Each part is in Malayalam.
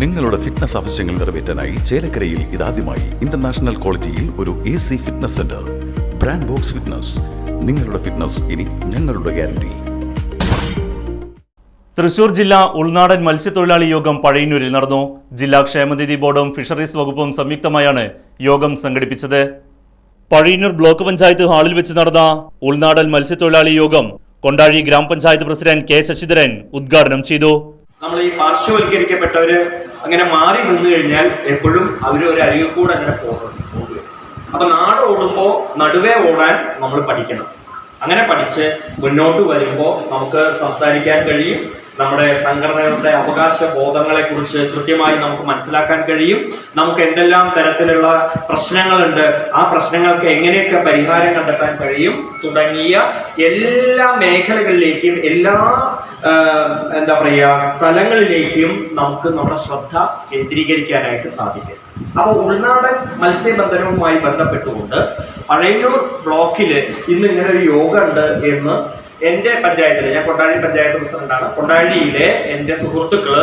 നിങ്ങളുടെ ഫിറ്റ്നസ് ആവശ്യങ്ങൾ നിറവേറ്റാനായി ചേലക്കരയിൽ ഇതാദ്യമായി ഇന്റർനാഷണൽ ക്വാളിറ്റിയിൽ ഒരു A C fitness centre brand Box Fitness നിങ്ങളുടെ ഫിറ്റ്നസ് ഇനി ഞങ്ങളുടെ ഗ്യാരണ്ടി തൃശൂർ ജില്ലാ ഉൾനാടൻ മത്സ്യത്തൊഴിലാളി യോഗം പഴയന്നൂരിൽ നടന്നു. ജില്ലാ ക്ഷേമനിധി ബോർഡും ഫിഷറീസ് വകുപ്പും സംയുക്തമായാണ് യോഗം സംഘടിപ്പിച്ചത്. പഴയന്നൂർ ബ്ലോക്ക് പഞ്ചായത്ത് ഹാളിൽ വെച്ച് നടന്ന ഉൾനാടൻ മത്സ്യത്തൊഴിലാളി യോഗം കൊണ്ടാഴി ഗ്രാമപഞ്ചായത്ത് പ്രസിഡന്റ് കെ ശശിധരൻ ഉദ്ഘാടനം ചെയ്തു. നമ്മൾ ഈ പാർശ്വവൽക്കരിക്കപ്പെട്ടവര് അങ്ങനെ മാറി നിന്നു കഴിഞ്ഞാൽ എപ്പോഴും അവർ ഒരു അരികിൽ കൂടെ അങ്ങനെ പോകും അപ്പൊ നാട് ഓടുമ്പോൾ നടുവേ ഓടാൻ നമ്മൾ പഠിക്കണം. അങ്ങനെ പഠിച്ച് മുന്നോട്ട് വരുമ്പോൾ നമുക്ക് സംസാരിക്കാൻ കഴിയും. നമ്മുടെ സംഘടനകളുടെ അവകാശ ബോധങ്ങളെ കുറിച്ച് കൃത്യമായി നമുക്ക് മനസ്സിലാക്കാൻ കഴിയും. നമുക്ക് എന്തെല്ലാം തരത്തിലുള്ള പ്രശ്നങ്ങളുണ്ട് ആ പ്രശ്നങ്ങൾക്ക് എങ്ങനെയൊക്കെ പരിഹാരം കണ്ടെത്താൻ കഴിയും തുടങ്ങിയ എല്ലാ മേഖലകളിലേക്കും എല്ലാ എന്താ പറയുക സ്ഥലങ്ങളിലേക്കും നമുക്ക് നമ്മുടെ ശ്രദ്ധ കേന്ദ്രീകരിക്കാനായിട്ട് സാധിക്കും. അപ്പോൾ ഉൾനാടൻ മത്സ്യബന്ധനവുമായി ബന്ധപ്പെട്ടുകൊണ്ട് പഴയന്നൂർ ബ്ലോക്കിൽ ഇന്ന് ഇങ്ങനെ ഒരു യോഗ ഉണ്ട് എന്ന് എന്റെ പഞ്ചായത്തിൽ ഞാൻ കൊണ്ടാഴി പഞ്ചായത്ത് പ്രസിഡന്റാണ്. കൊണ്ടാഴിയിലെ എന്റെ സുഹൃത്തുക്കൾ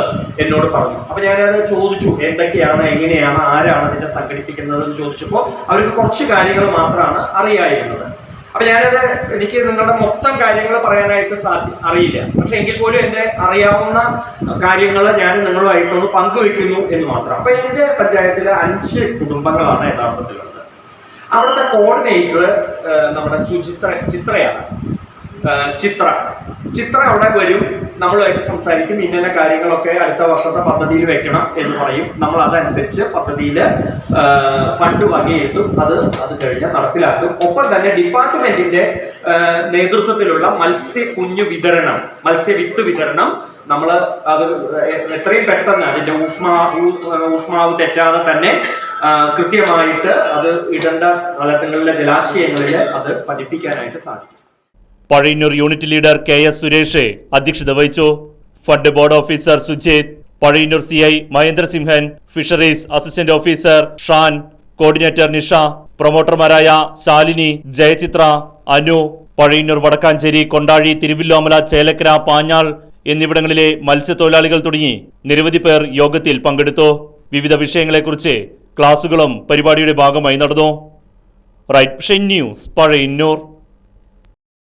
എന്നോട് പറഞ്ഞു. അപ്പോൾ ഞാനത് ചോദിച്ചു എന്തൊക്കെയാണ് എങ്ങനെയാണ് ആരാണ് ഇതിനെ സംഘടിപ്പിക്കുന്നത് എന്ന് ചോദിച്ചപ്പോൾ അവർക്ക് കുറച്ച് കാര്യങ്ങൾ മാത്രമാണ് അറിയായിരുന്നത്. അപ്പൊ ഞാനത് എനിക്ക് നിങ്ങളുടെ മൊത്തം കാര്യങ്ങൾ പറയാനായിട്ട് സാധ്യ അറിയില്ല. പക്ഷെ എങ്കിൽ പോലും എന്റെ അറിയാവുന്ന കാര്യങ്ങൾ ഞാൻ നിങ്ങളുമായിട്ടൊന്ന് പങ്കുവെക്കുന്നു എന്ന് മാത്രം. അപ്പൊ എന്റെ പഞ്ചായത്തിലെ അഞ്ച് കുടുംബങ്ങളാണ് യഥാർത്ഥത്തിലുള്ളത്. അവിടുത്തെ കോർഡിനേറ്റർ നമ്മുടെ സുചിത്ര ചിത്രയാണ്. ചിത്ര. ചിത്ര അവിടെ വരും. നമ്മളുമായിട്ട് സംസാരിക്കും. ഇന്ന കാര്യങ്ങളൊക്കെ അടുത്ത വർഷത്തെ പദ്ധതിയിൽ വെക്കണം എന്ന് പറയും. നമ്മൾ അതനുസരിച്ച് പദ്ധതിയിൽ ഫണ്ട് വകയിരുത്തും അത് അത് കഴിഞ്ഞ് നടപ്പിലാക്കും. ഒപ്പം തന്നെ ഡിപ്പാർട്ട്മെന്റിന്റെ നേതൃത്വത്തിലുള്ള മത്സ്യ കുഞ്ഞു വിതരണം മത്സ്യ വിത്ത് വിതരണം നമ്മൾ അത് എത്രയും പെട്ടെന്ന് അതിന്റെ ഊഷ്മാവ് ഊഷ്മാവ് തെറ്റാതെ തന്നെ കൃത്യമായിട്ട് അത് ഇടണ്ട സ്ഥലങ്ങളിലെ ജലാശയങ്ങളിൽ അത് പതിപ്പിക്കാനായിട്ട് സാധിക്കും. Pazhayannur unit leader K S Suresh അധ്യക്ഷത വഹിച്ചു. Fund board officer Sujith Pazhayannur C I Mahendrasimhan fisheries assistant officer Shan coordinator Nisha പ്രൊമോട്ടർമാരായ Shalini Jayachitra Anu Pazhayannur Vadakkanchery Kondazhy Thiruvilwamala Chelakkara Panjal എന്നിവിടങ്ങളിലെ മത്സ്യത്തൊഴിലാളികൾ തുടങ്ങി നിരവധി പേർ യോഗത്തിൽ പങ്കെടുത്തു. വിവിധ വിഷയങ്ങളെക്കുറിച്ച് ക്ലാസുകളും പരിപാടിയുടെ ഭാഗമായി നടന്നു. Right News Pazhayannur.